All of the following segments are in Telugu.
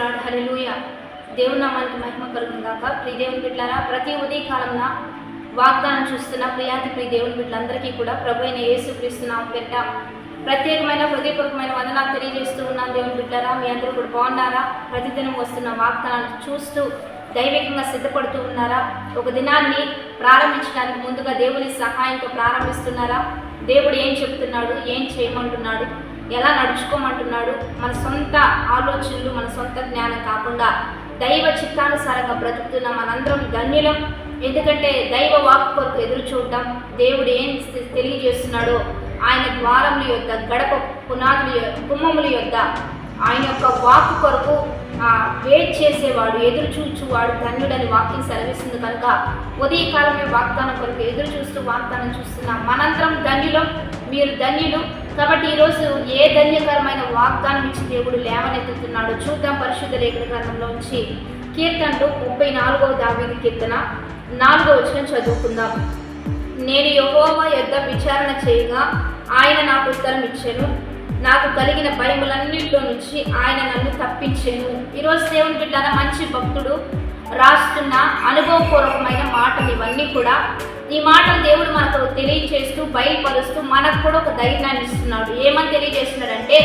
ప్రైస్తలాడు హలెలూయ దేవుని నామానికి మహిమ కలుగును గాక. ప్రియ దేవుని బిడ్డలారా ప్రతి ఉదయకాలంలో వాగ్దానం చూస్తున్న ప్రియాతి ప్రియ దేవుని బిడ్డలందరికీ కూడా ప్రభు అయిన యేసు క్రీస్తున్నాం పెట్ట ప్రత్యేకమైన హృదయపూర్వకమైన వందనాలు తెలియజేస్తూ ఉన్నాం దేవుని బిడ్డలారా. మీ అందరూ కూడా బాగున్నారా? ప్రతిదినం వస్తున్న వాగ్దానాలు చూస్తూ దైవికంగా సిద్ధపడుతూ ఉన్నారా? ఒక దినాన్ని ప్రారంభించడానికి ముందుగా దేవుని సహాయంతో ప్రారంభిస్తున్నారా? దేవుడు ఏం చెప్తున్నాడు? ఏం చేయమంటున్నాడు? ఎలా నడుచుకోమంటున్నాడు? మన సొంత ఆలోచనలు మన సొంత జ్ఞానం కాకుండా దైవ చిత్తానుసారంగా బ్రతుకుతున్న మనందరం ధన్యులం. ఎందుకంటే దైవ వాక్ కొరకు ఎదురు చూడటం దేవుడు ఏం తెలియజేస్తున్నాడో ఆయన ద్వారముల యొక్క గడప పునాదుల యొక్క కుమ్మముల యొక్క ఆయన యొక్క వాక్ కొరకు వెయిట్ చేసేవాడు ఎదురు చూచువాడు ధన్యుడని వాక్యం సెలవిస్తుంది కనుక ఉదయకాలమే వాగ్దానం కొరకు ఎదురు చూస్తూ వాగ్దానం చూస్తున్నాం మనంతరం ధన్యులం మీరు ధన్యులు. కాబట్టి ఈరోజు ఏ ధన్యకరమైన వాగ్దానం ఇచ్చి దేవుడు లేవనెత్తుతున్నాడు చూద్దాం పరిశుద్ధ లేఖన గ్రంథంలోంచి కీర్తనలు ముప్పై నాలుగవ దావీది కీర్తన నాలుగవ వచ్చిన చదువుకుందాం. నేను యహోవా యొద్ద విచారణ చేయగా ఆయన నాకు ఉత్తరం ఇచ్చాను. నాకు కలిగిన భయములన్నింటిలో నుంచి ఆయన నన్ను తప్పించాను. ఈరోజు దేవుని బిడ్డ మంచి భక్తుడు రాస్తున్న అనుభవపూర్వకమైన మాటలు ఇవన్నీ కూడా ఈ మాటలు దేవుడు మనకు తెలియచేస్తూ బయలుపరుస్తూ మనకు కూడా ఒక ధైర్యాన్ని ఇస్తున్నాడు. ఏమని తెలియజేస్తున్నాడంటే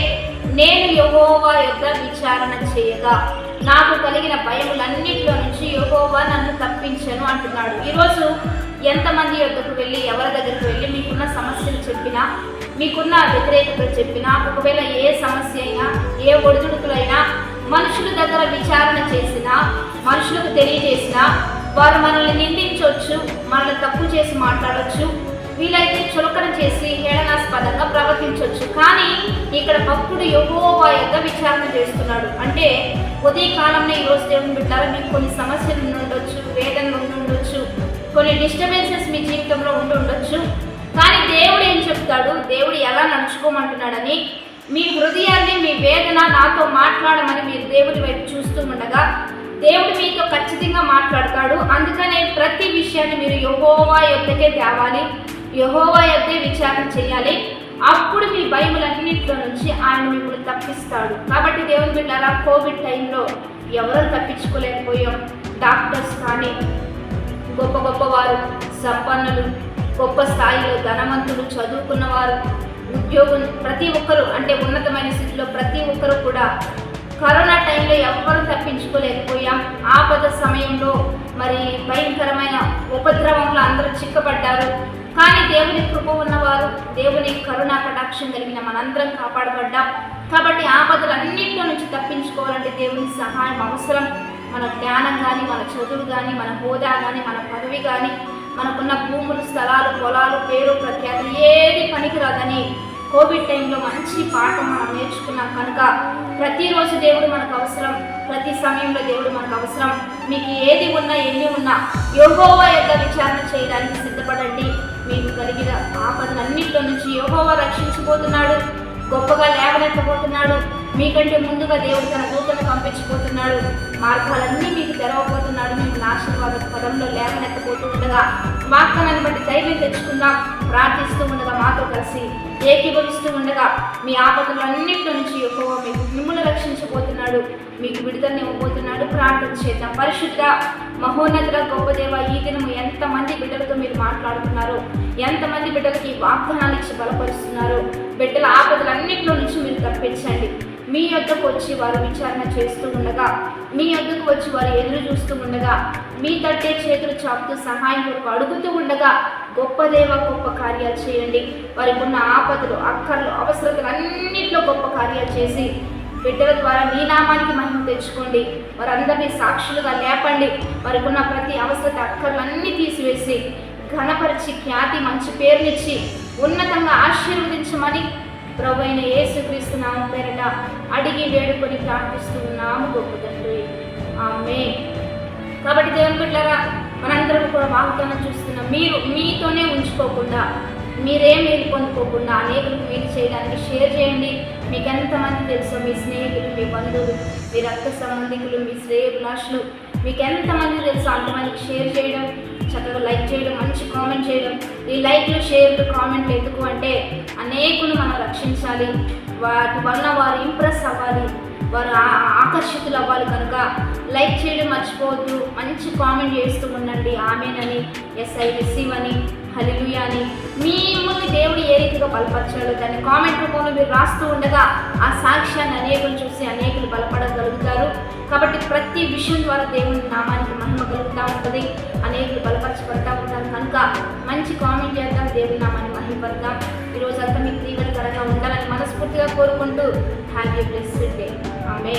నేను యహోవా యొక్క విచారణ చేయగా నాకు కలిగిన భయములన్నింటిలో నుంచి యహోవా నన్ను తప్పించాను అంటున్నాడు. ఈరోజు ఎంతమంది యొక్కకు వెళ్ళి ఎవరి దగ్గరకు వెళ్ళి మీకున్న సమస్యలు చెప్పినా మీకున్న వ్యతిరేకత చెప్పినా ఒకవేళ ఏ సమస్య అయినా ఏ ఒడిదుడుకులైనా మనుషుల దగ్గర విచారణ చేసినా మనుషులకు తెలియజేసినా వారు మనల్ని నిందించవచ్చు మనల్ని తప్పు చేసి మాట్లాడవచ్చు వీలైతే చులకన చేసి హేళనాస్పదంగా ప్రవర్తించవచ్చు. కానీ ఇక్కడ భక్తుడు యహోవా యొక్క విచారణ చేస్తున్నాడు. అంటే ఉదయ కాలంలో ఈరోజు దేవుని బిడ్డారా మీకు కొన్ని సమస్యలు ఉండి ఉండొచ్చు వేదనలు ఉండి ఉండొచ్చు కొన్ని డిస్టర్బెన్సెస్ మీ జీవితంలో ఉండి ఉండొచ్చు. కానీ దేవుడు ఏం చెప్తాడు? దేవుడు ఎలా నడుచుకోమంటున్నాడని? మీ హృదయాన్ని మీ వేదన నాతో మాట్లాడమని మీరు దేవుడి వైపు చూస్తూ ఉండగా దేవుడు మీతో ఖచ్చితంగా మాట్లాడతాడు. అందుకనే ప్రతి విషయాన్ని మీరు యహోవా యొక్కకే తేవాలి యహోవా యొక్కే విచారణ చేయాలి. అప్పుడు మీ భయములన్నింటిలో నుంచి ఆయన మిమ్మల్ని తప్పిస్తాడు. కాబట్టి దేవుని బిడ్డారా కోవిడ్ టైంలో ఎవరూ తప్పించుకోలేకపోయాం. డాక్టర్స్ కానీ గొప్ప గొప్ప వారు సంపన్నులు గొప్ప స్థాయిలో ధనవంతులు చదువుకున్నవారు ఉద్యోగం ప్రతి ఒక్కరు అంటే ఉన్నతమైన స్థితిలో ప్రతి ఒక్కరు కూడా కరోనా టైంలో ఎవ్వరూ తప్పించుకోలేకపోయాం. ఆపద సమయంలో మరి భయంకరమైన ఉపద్రవంలో అందరూ చిక్కబడ్డారు కానీ దేవుని కృప ఉన్నవారు దేవుని కరుణా కటాక్షం కలిగిన మనందరం కాపాడబడ్డాం. కాబట్టి ఆపదలన్నింటిలో నుంచి తప్పించుకోవాలంటే దేవుని సహాయం అవసరం. మన జ్ఞానం కానీ మన చదువు కానీ మన హోదా కానీ మన పదవి కానీ మనకున్న భూములు స్థలాలు పొలాలు పేరు ప్రఖ్యాతి ఏది పనికిరాదని కోవిడ్ టైంలో మంచి పాఠం మనం నేర్చుకున్నాం కనుక ప్రతిరోజు దేవుడు మనకు అవసరం ప్రతి సమయంలో దేవుడు మనకు అవసరం. మీకు ఏది ఉన్నా ఎన్ని ఉన్నా యోగోవా యొక్క విచారణ చేయడానికి సిద్ధపడండి. మీకు కలిగిన ఆపదలన్నింటిలో నుంచి యోగోవా రక్షించబోతున్నాడు. గొప్పగా మీకంటే ముందుగా దేవుడు తన దూతను పంపించిపోతున్నాడు మార్గాలన్నీ మీకు తెరవబోతున్నాడు. మీకు ఆశీర్వాద పదంలో లేవనెత్తపోతూ ఉండగా వాగ్దానాన్ని బట్టి ధైర్యం తెచ్చుకుందాం. ప్రార్థిస్తూ ఉండగా మాతో కలిసి ఏకీభవిస్తూ ఉండగా మీ ఆపదలన్నింటి నుంచి ఎక్కువ మీకు మిమ్మల్ని రక్షించబోతున్నాడు. మీకు విడుదలని ఇవ్వబోతున్నాడు. ప్రార్థన చేద్దాం. పరిశుద్ధ మహోన్నతుల గొప్ప దేవ ఈ దినము ఎంతమంది బిడ్డలతో మీరు మాట్లాడుతున్నారో ఎంతమంది బిడ్డలకి వాగ్దానాలు ఇచ్చి బలపరుస్తున్నారో? బిడ్డల ఆపదలన్నింటిలో నుంచి మీరు తప్పించండి. మీ యొద్దకు వచ్చి వారు విచారణ చేస్తూ ఉండగా మీ యొద్దకు వచ్చి వారు ఎదురు చూస్తూ ఉండగా మీ తట్టే చేతులు చాపుతూ సహాయం కొరకు అడుగుతూ ఉండగా గొప్ప దేవ గొప్ప కార్యాలు చేయండి. వారికి ఉన్న ఆపదలు అక్కర్లు అవసరతలు అన్నింటిలో గొప్ప కార్యాలు చేసి బిడ్డల ద్వారా మీ నామానికి మహిమ తెచ్చుకోండి. వారందరినీ సాక్షులుగా లేపండి. వారికి ఉన్న ప్రతి అవసరత అక్కర్లన్నీ తీసివేసి ఘనపరిచి ఖ్యాతి మంచి పేరునిచ్చి ఉన్నతంగా ఆశీర్వదించమని ప్రభు అయిన యేసుక్రీస్తు నామ పేరట అడిగి వేడుకొని ప్రార్థిస్తూ ఉన్నాము గొప్ప తండ్రి. ఆమె కాబట్టి దేవుని బిడ్డగా మనందరం కూడా వాగ్దానం చూస్తున్నాం. మీరు మీతోనే ఉంచుకోకుండా మీరేం మేలు పొందుకోకుండా అనేకులకు మీరు చేయడానికి షేర్ చేయండి. మీకు ఎంతమంది తెలుసో మీ స్నేహితులు మీ బంధువులు మీ రక్త సంబంధికులు మీ శ్రేయభిలాషులు. మీకు ఎంతమంది తెలుసో అంతమందికి షేర్ చేయడం చక్కగా లైక్ చేయడం మంచి కామెంట్ చేయడం. ఈ లైక్లు షేర్లు కామెంట్లు ఎందుకు అంటే అనేకులు మనం రక్షించాలి. వాటి వలన వారు ఇంప్రెస్ అవ్వాలి. వారు ఆ- ఆకర్షితులు అవ్వాలి కనుక లైక్ చేయడం మర్చిపోవద్దు. మంచి కామెంట్ చేస్తూ ఉండండి. ఆమెనని ఎస్ఐ రిసీవ్ అని హలిలుయా అని. మిమ్మల్ని దేవుడు ఏ రీతిగా బలపరచాలో దాన్ని కామెంట్ రూపంలో మీరు రాస్తూ ఉండగా ఆ సాక్ష్యాన్ని అనేకులు చూసి అనేకులు బలపడగలుగుతారు. కాబట్టి ప్రతి విషయం ద్వారా దేవుని నామానికి మహిమ కలుగుతూ ఉంటుంది. అనేకులు బలపరచబడతా ఉంటారు. కనుక మంచి కామెంట్ చేద్దాం దేవుని నామాన్ని మహిమపడదాం ఈరోజు అంతా మీకు దీవెనకరంగా ఉండాలని మనస్ఫూర్తిగా కోరుకుంటూ హ్యాపీ బ్లెస్డ్ డే. ఆమె